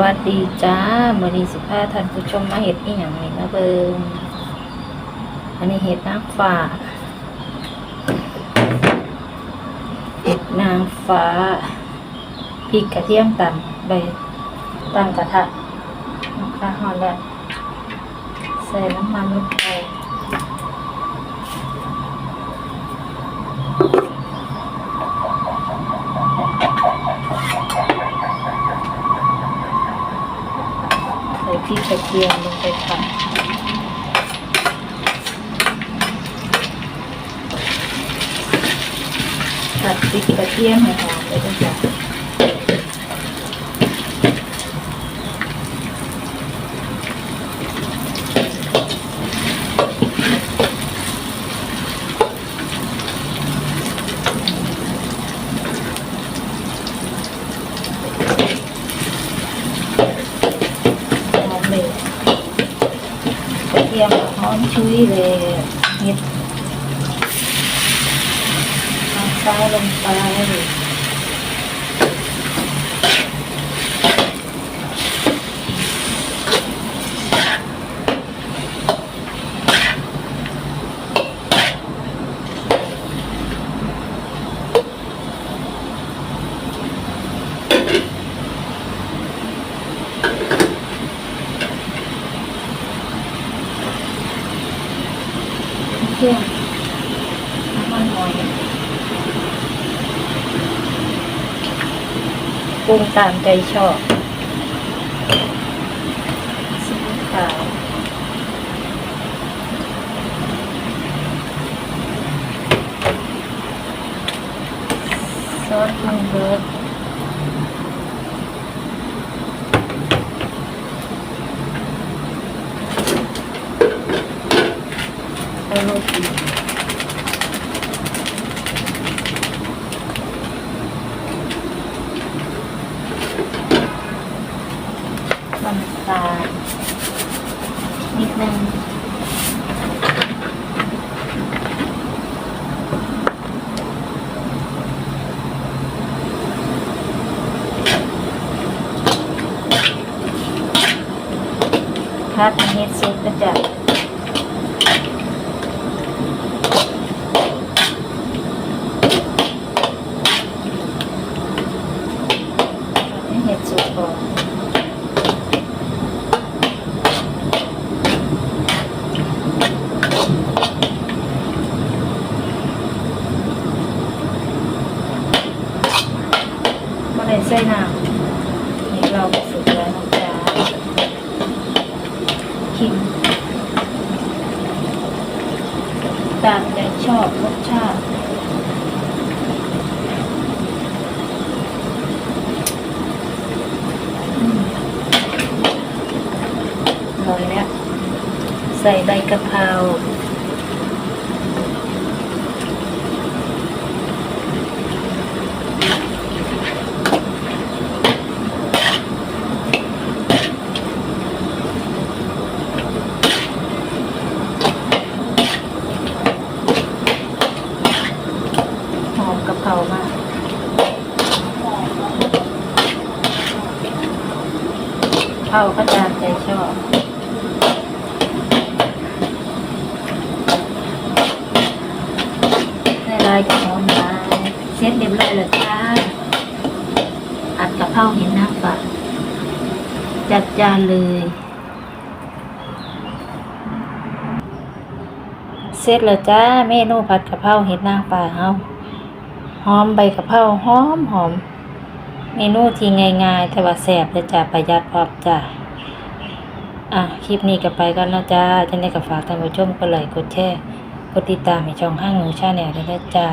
วัสดีจ้ามื่อนี้สิพาท่านผู้ชมมาเห็ดอีหยังนี่นะเบิงอันนี้เห็ดนางฟ้าเห็ดนางฟ้าพริกกระเทียมตำใบตั้งกระทะนะคะฮอนแล้วใส่น้ำมันลงไปใส่พ ระเทียมลงไปค่ะผัดพริกกระเทียมหอมเลยด้วยจ้ะ หอมเลยกระเทียม หอมชุยเล ครื่องน้ำมันหอยปรุงตามใจชอบซีอิ๊วขาวซอสปรุงรสแล้วโรตี น้ำตาลนิดนึงพัดเฮดเสร็จแล้วจ้ะ ให้เห็ดสุกก่อน มาได้ใส่น้ำนี่เราก็สุกแล้วนะจ๊ะขิงตามใจชอบรสชาติอืมอร่อยแล้วใส่ใบกะเพราหอมกะเพรามาก เข้าก็ตามใจชอบได้ลายกับหอมลายเซ็ตเรียบร้อยแล้วจ้าอัดกะเพราเห็นหน้าฝาจัดจานเลยเสร็จแล้วจ้าเมนูผัดกะเพราเห็ดนางป่าเฮาหอมใบกะเพราหอมหอม เมนูที่ง่ายๆแต่ว่าแสบและจ้าประหยัดพร้อมจ้ะอะ คลิปนี้ก็ไปกันแล้วจ้าจะได้กับฝากท่านผู้ชมกดไลค์กดแชร์กดติดตามให้ช่องห้างหนูชาแนลด้วยนะจ้า